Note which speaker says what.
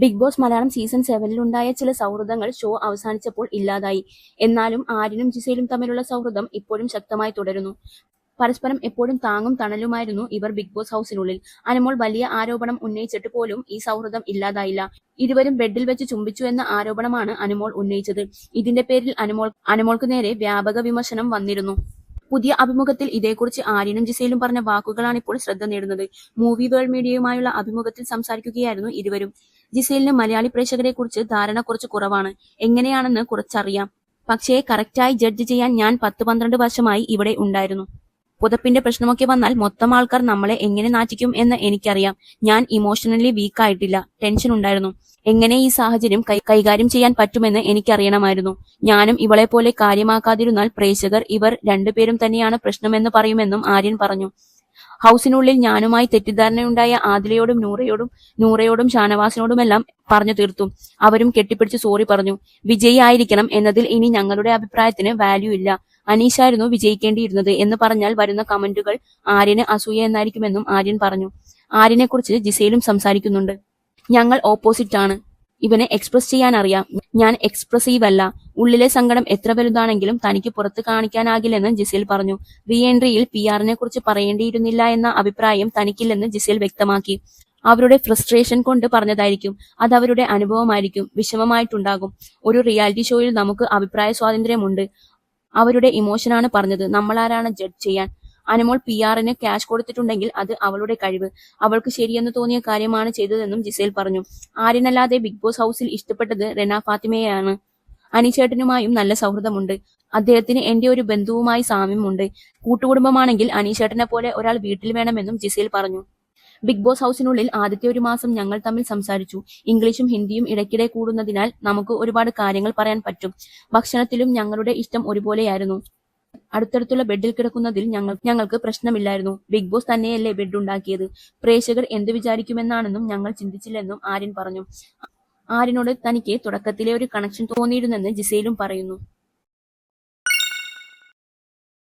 Speaker 1: Big Boss Malayalam season സെവനിലുണ്ടായ ചില സൗഹൃദങ്ങൾ ഷോ അവസാനിച്ചപ്പോൾ ഇല്ലാതായി. എന്നാലും ആര്യനും ജിസയിലും തമ്മിലുള്ള സൗഹൃദം ഇപ്പോഴും ശക്തമായി തുടരുന്നു. പരസ്പരം എപ്പോഴും താങ്ങും തണലുമായിരുന്നു ഇവർ ബിഗ് ബോസ് ഹൗസിനുള്ളിൽ. അനുമോൾ വലിയ ആരോപണം ഉന്നയിച്ചിട്ട് പോലും ഈ സൗഹൃദം ഇല്ലാതായില്ല. ഇരുവരും ബെഡിൽ വെച്ച് ചുംബിച്ചു എന്ന ആരോപണമാണ് അനുമോൾ ഉന്നയിച്ചത്. ഇതിന്റെ പേരിൽ അനുമോൾ അനുമോൾക്ക് നേരെ വ്യാപക വിമർശനം വന്നിരുന്നു. പുതിയ അഭിമുഖത്തിൽ ഇതേക്കുറിച്ച് ആര്യനും ജിസയിലും പറഞ്ഞ വാക്കുകളാണ് ഇപ്പോൾ ശ്രദ്ധ നേടുന്നത്. മൂവി വേൾഡ് മീഡിയയുമായുള്ള അഭിമുഖത്തിൽ സംസാരിക്കുകയായിരുന്നു ഇരുവരും. ജിസയിലിന് മലയാളി പ്രേക്ഷകരെ കുറിച്ച് ധാരണ കുറച്ച് കുറവാണ്. എങ്ങനെയാണെന്ന് കുറച്ചറിയാം. പക്ഷേ കറക്റ്റായി ജഡ്ജ് ചെയ്യാൻ ഞാൻ പത്ത് പന്ത്രണ്ട് വർഷമായി ഇവിടെ ഉണ്ടായിരുന്നു. പുതപ്പിന്റെ പ്രശ്നമൊക്കെ വന്നാൽ മൊത്തം ആൾക്കാർ നമ്മളെ എങ്ങനെ നാറ്റിക്കും എന്ന് എനിക്കറിയാം. ഞാൻ ഇമോഷണലി വീക്ക് ആയിട്ടില്ല. ടെൻഷൻ ഉണ്ടായിരുന്നു. എങ്ങനെ ഈ സാഹചര്യം കൈകാര്യം ചെയ്യാൻ പറ്റുമെന്ന് എനിക്കറിയണമായിരുന്നു. ഞാനും ഇവളെ പോലെ കാര്യമാക്കാതിരുന്നാൽ പ്രേക്ഷകർ ഇവർ രണ്ടുപേരും തന്നെയാണ് പ്രശ്നമെന്ന് പറയുമെന്നും ആര്യൻ പറഞ്ഞു. ഹൗസിനുള്ളിൽ ഞാനുമായി തെറ്റിദ്ധാരണയുണ്ടായ ആദിലയോടും നൂറയോടും നൂറയോടും ഷാനവാസിനോടുമെല്ലാം പറഞ്ഞു തീർത്തു. അവരും കെട്ടിപ്പിടിച്ച് സോറി പറഞ്ഞു. വിജയിയായിരിക്കണം എന്നതിൽ ഇനി ഞങ്ങളുടെ അഭിപ്രായത്തിന് വാല്യൂ ഇല്ല. അനീഷായിരുന്നു വിജയിക്കേണ്ടിയിരുന്നത് എന്ന് പറഞ്ഞാൽ വരുന്ന കമന്റുകൾ ആര്യന് അസൂയ എന്നായിരിക്കുമെന്നും ആര്യൻ പറഞ്ഞു. ആര്യനെ കുറിച്ച് ജിസയിലും സംസാരിക്കുന്നുണ്ട്. ഞങ്ങൾ ഓപ്പോസിറ്റ് ആണ്. ഇവനെ എക്സ്പ്രസ് ചെയ്യാൻ അറിയാം ഞാൻ എക്സ്പ്രസീവ് അല്ല. ഉള്ളിലെ സങ്കടം എത്ര വലുതാണെങ്കിലും തനിക്ക് പുറത്ത് കാണിക്കാനാകില്ലെന്ന് ജിസേൽ പറഞ്ഞു. റീ എൻട്രിയിൽ പി ആറിനെ കുറിച്ച് പറയേണ്ടിയിരുന്നില്ല എന്ന അഭിപ്രായം തനിക്കില്ലെന്ന് ജിസേൽ വ്യക്തമാക്കി. അവരുടെ ഫ്രസ്ട്രേഷൻ കൊണ്ട് പറഞ്ഞതായിരിക്കും. അത് അവരുടെ അനുഭവമായിരിക്കും. വിഷമമായിട്ടുണ്ടാകും. ഒരു റിയാലിറ്റി ഷോയിൽ നമുക്ക് അഭിപ്രായ സ്വാതന്ത്ര്യമുണ്ട്. അവരുടെ ഇമോഷനാണ് പറഞ്ഞത്. നമ്മളാരാണ് ജഡ്ജ് ചെയ്യാൻ? അനുമോൾ പി ആറിന് ക്യാഷ് കൊടുത്തിട്ടുണ്ടെങ്കിൽ അത് അവളുടെ കഴിവ്. അവൾക്ക് ശരിയെന്ന് തോന്നിയ കാര്യമാണ് ചെയ്തതെന്നും ജിസേൽ പറഞ്ഞു. ആര്യനല്ലാതെ ബിഗ് ബോസ് ഹൗസിൽ ഇഷ്ടപ്പെട്ടത് റെന ഫാത്തിമയാണ് അനീഷേട്ടനുമായും നല്ല സൗഹൃദമുണ്ട്. അദ്ദേഹത്തിന് എന്റെ ഒരു ബന്ധുവുമായി സാമ്യമുണ്ട്. കൂട്ടുകുടുംബമാണെങ്കിൽ അനീഷേട്ടനെ പോലെ ഒരാൾ വീട്ടിൽ വേണമെന്നും ജിസേൽ പറഞ്ഞു. ബിഗ് ബോസ് ഹൗസിനുള്ളിൽ ആദ്യത്തെ ഒരു മാസം ഞങ്ങൾ തമ്മിൽ സംസാരിച്ചു. ഇംഗ്ലീഷും ഹിന്ദിയും ഇടയ്ക്കിടെ കൂടുന്നതിനാൽ നമുക്ക് ഒരുപാട് കാര്യങ്ങൾ പറയാൻ പറ്റും. ഭക്ഷണത്തിലും ഞങ്ങളുടെ ഇഷ്ടം ഒരുപോലെയായിരുന്നു. അടുത്തടുത്തുള്ള ബെഡിൽ കിടക്കുന്നതിൽ ഞങ്ങൾ ഞങ്ങൾക്ക് പ്രശ്നമില്ലായിരുന്നു. ബിഗ് ബോസ് തന്നെയല്ലേ ബെഡ് ഉണ്ടാക്കിയത്. പ്രേക്ഷകർ എന്ത് വിചാരിക്കുമെന്നാണെന്നും ഞങ്ങൾ ചിന്തിച്ചില്ലെന്നും ആര്യൻ പറഞ്ഞു. ആര്യനോട് തനിക്ക് തുടക്കത്തിലെ ഒരു കണക്ഷൻ തോന്നിയിരുന്നെന്ന് ജിസയിലും പറയുന്നു.